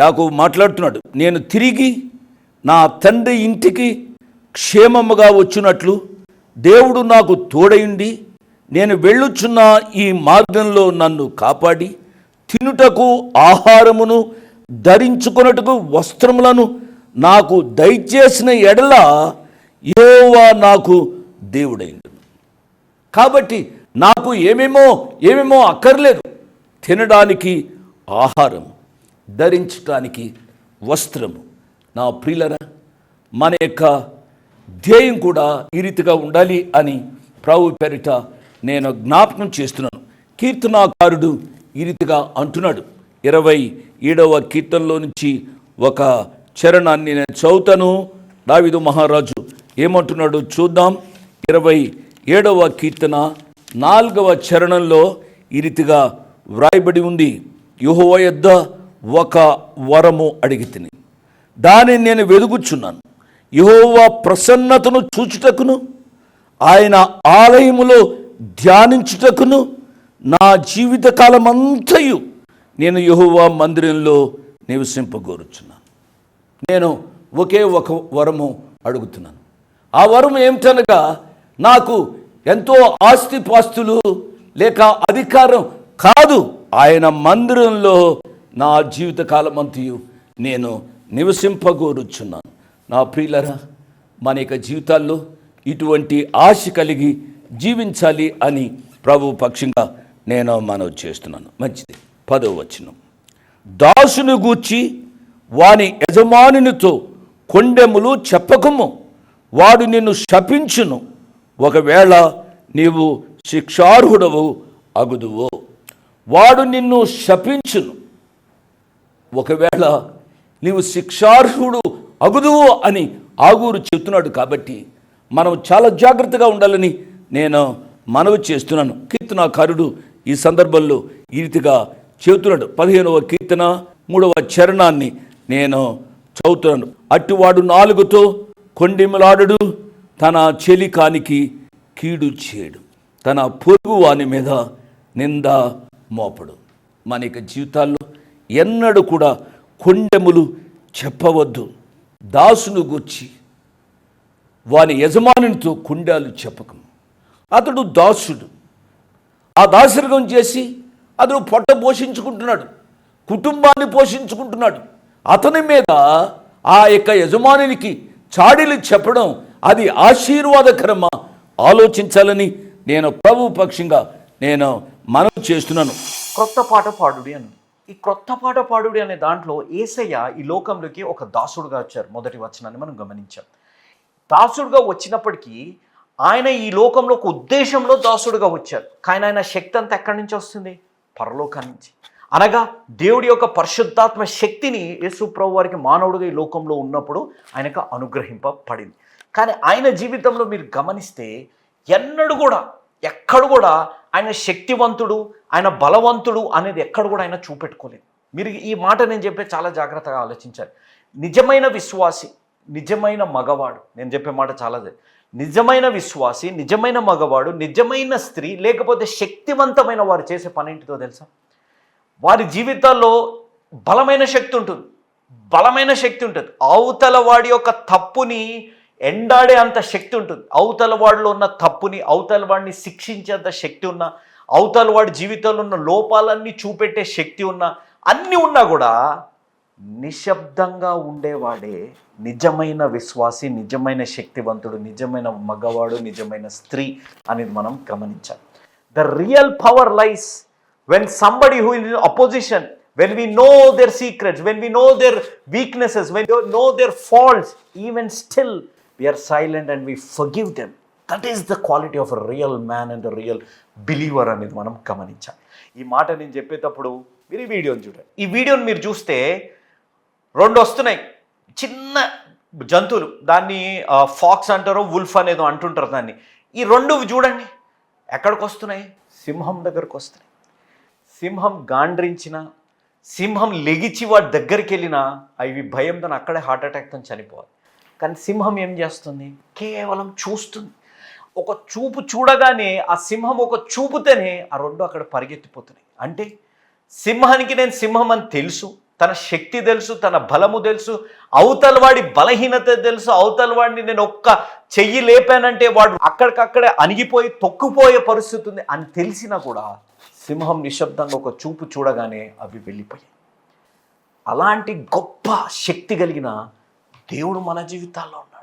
యాకోబు మాట్లాడుతున్నాడు నేను తిరిగి నా తండ్రి ఇంటికి క్షేమముగా వచ్చినట్లు దేవుడు నాకు తోడయుండి నేను వెళ్ళుచున్న ఈ మార్గంలో నన్ను కాపాడి తినుటకు ఆహారమును ధరించుకొనుటకు వస్త్రములను నాకు దయచేసిన ఎడల యోవా నాకు దేవుడైండు. కాబట్టి నాకు ఏమేమో ఏమేమో అక్కర్లేదు. తినడానికి ఆహారం ధరించడానికి వస్త్రము. నా ప్రియులరా మన యొక్క ధ్యేయం కూడా ఈ రీతిగా ఉండాలి అని ప్రభు పేరిట నేను జ్ఞాపకం చేస్తున్నాను. కీర్తనాకారుడు ఈ రీతిగా అంటున్నాడు. ఇరవై ఏడవ కీర్తనలో నుంచి ఒక చరణాన్ని నేను చదువుతాను. దావిదు మహారాజు ఏమంటున్నాడు చూద్దాం. ఇరవై ఏడవ కీర్తన నాలుగవ చరణంలో ఈ రీతిగా వ్రాయబడి ఉంది. యుహోవ యొద్ద ఒక వరము అడిగి తిని. దానిని నేను వెదుగుచున్నాను. యహోవా ప్రసన్నతను చూచుటకును ఆయన ఆలయములో ధ్యానించుటకును నా జీవితకాలం అంతయు నేను యహోవా మందిరంలో నివసింపగోరుచున్నాను. నేను ఒకే ఒక వరము అడుగుతున్నాను. ఆ వరం ఏమిటనగా నాకు ఎంతో ఆస్తిపాస్తులు లేక అధికారం కాదు. ఆయన మందిరంలో నా జీవితకాలం అంతయు నేను నివసింపగోరుచున్నాను. నా ప్రియులరా మన యొక్క జీవితాల్లో ఇటువంటి ఆశ కలిగి జీవించాలి అని ప్రభు పక్షంగా నేను మనవి చేస్తున్నాను. మంచిది. పదవ వచనం. దాసుని గూర్చి వాని యజమానునితో కొండెములు చెప్పకము. వాడు నిన్ను శపించును. ఒకవేళ నీవు శిక్షార్హుడవు అగుదువో. వాడు నిన్ను శపించును. ఒకవేళ నీవు శిక్షార్హుడు అగుదువు అని ఆగూరు చెప్తున్నాడు కాబట్టి మనం చాలా జాగ్రత్తగా ఉండాలని నేను మనవి చేస్తున్నాను. కీర్తనాకారుడు ఈ సందర్భంలో ఈ రీతిగా చెబుతున్నాడు. పదిహేనవ కీర్తన మూడవ చరణాన్ని నేను చదువుతున్నాను. అట్టివాడు నాలుగుతో కొండిమలాడడు తన చెలికానికి కీడు చేయడు. తన పొరుగు వాని మీద నింద మోపడు. మన యొక్క జీవితాల్లో ఎన్నడూ కూడా కొండెములు చెప్పవద్దు. దాసును గూర్చి వాని యజమానునితో కుండాలు చెప్పకము అతడు దాసుడు. ఆ దాసరికం చేసి అతడు పొట్ట పోషించుకుంటున్నాడు. కుటుంబాన్ని పోషించుకుంటున్నాడు. అతని మీద ఆ యొక్క యజమానునికి చాడీలు చెప్పడం అది ఆశీర్వాదకరమా? ఆలోచించాలని నేను ప్రభు పక్షంగా నేను మనవి చేస్తున్నాను. కొత్త పాట పాడుడి అని. ఈ క్రొత్త పాట పాడుడి అనే దాంట్లో ఏసయ్య ఈ లోకంలోకి ఒక దాసుడుగా వచ్చారు. మొదటి వచనాన్ని మనం గమనించాం. దాసుడుగా వచ్చినప్పటికీ ఆయన ఈ లోకంలో ఒక ఉద్దేశంలో దాసుడుగా వచ్చారు. కానీ ఆయన శక్తి అంతా ఎక్కడి నుంచి వస్తుంది? పరలోకం నుంచి. అనగా దేవుడి యొక్క పరిశుద్ధాత్మ శక్తిని యేసు ప్రభు వారికి మానవుడిగా ఈ లోకంలో ఉన్నప్పుడు ఆయనకు అనుగ్రహింపబడింది. కానీ ఆయన జీవితంలో మీరు గమనిస్తే ఎన్నడూ కూడా ఎక్కడ కూడా ఆయన శక్తివంతుడు ఆయన బలవంతుడు అనేది ఎక్కడ కూడా ఆయన చూపెట్టుకోలేదు. మీరు ఈ మాట నేను చెప్పే చాలా జాగ్రత్తగా ఆలోచించాలి. నిజమైన విశ్వాసి నిజమైన మగవాడు నేను చెప్పే మాట చాలా నిజమైన విశ్వాసి నిజమైన మగవాడు నిజమైన స్త్రీ లేకపోతే శక్తివంతమైన వారు చేసే పని ఏంటిదో తెలుసా? వారి జీవితాల్లో బలమైన శక్తి ఉంటుంది. బలమైన శక్తి ఉంటుంది. అవతల వాడి యొక్క తప్పుని ఎండాడే అంత శక్తి ఉంటుంది. అవతల వాడిలో ఉన్న తప్పుని అవతల వాడిని శిక్షించేంత శక్తి ఉన్న అవతల వాడి జీవితంలో ఉన్న లోపాలన్నీ చూపెట్టే శక్తి ఉన్న అన్నీ ఉన్నా కూడా నిశ్శబ్దంగా ఉండేవాడే నిజమైన విశ్వాసి నిజమైన శక్తివంతుడు నిజమైన మగవాడు నిజమైన స్త్రీ అనేది మనం గమనించాలి. The real power lies when somebody who in opposition when when know their secrets when when know their their when know their faults even still even silent and are silent them we is the quality of real man and real believer అనేది మనం గమనించాలి. ఈ మాట నేను చెప్పేటప్పుడు మీరు ఈ వీడియోని చూడండి. ఈ వీడియోని మీరు చూస్తే రెండు వస్తున్నాయి. చిన్న జంతువులు. దాన్ని ఫాక్స్ అంటారో వుల్ఫ్ అనేది అంటుంటారు దాన్ని. ఈ రెండు చూడండి. ఎక్కడికి వస్తున్నాయి? సింహం దగ్గరకు వస్తున్నాయి. సింహం గాండ్రించిన సింహం లెగిచి వాడి దగ్గరికి వెళ్ళినా అవి భయంతో అక్కడే హార్ట్ అటాక్తో చనిపోవాలి. కానీ సింహం ఏం చేస్తుంది? కేవలం చూస్తుంది. ఒక చూపు చూడగానే ఆ సింహం ఒక చూపుతేనే ఆ రెండు అక్కడ పరిగెత్తిపోతున్నాయి. అంటే సింహానికి నేను సింహం అని తెలుసు తన శక్తి తెలుసు తన బలము తెలుసు అవతలవాడి బలహీనత తెలుసు అవతలవాడిని నేను ఒక్క చెయ్యి లేపానంటే వాడు అక్కడికక్కడే అణిగిపోయి తొక్కుపోయే పరిస్థితి ఉంది అని తెలిసినా కూడా సింహం నిశ్శబ్దంగా ఒక చూపు చూడగానే అవి వెళ్ళిపోయాయి. అలాంటి గొప్ప శక్తి కలిగిన దేవుడు మన జీవితాల్లో ఉన్నాడు.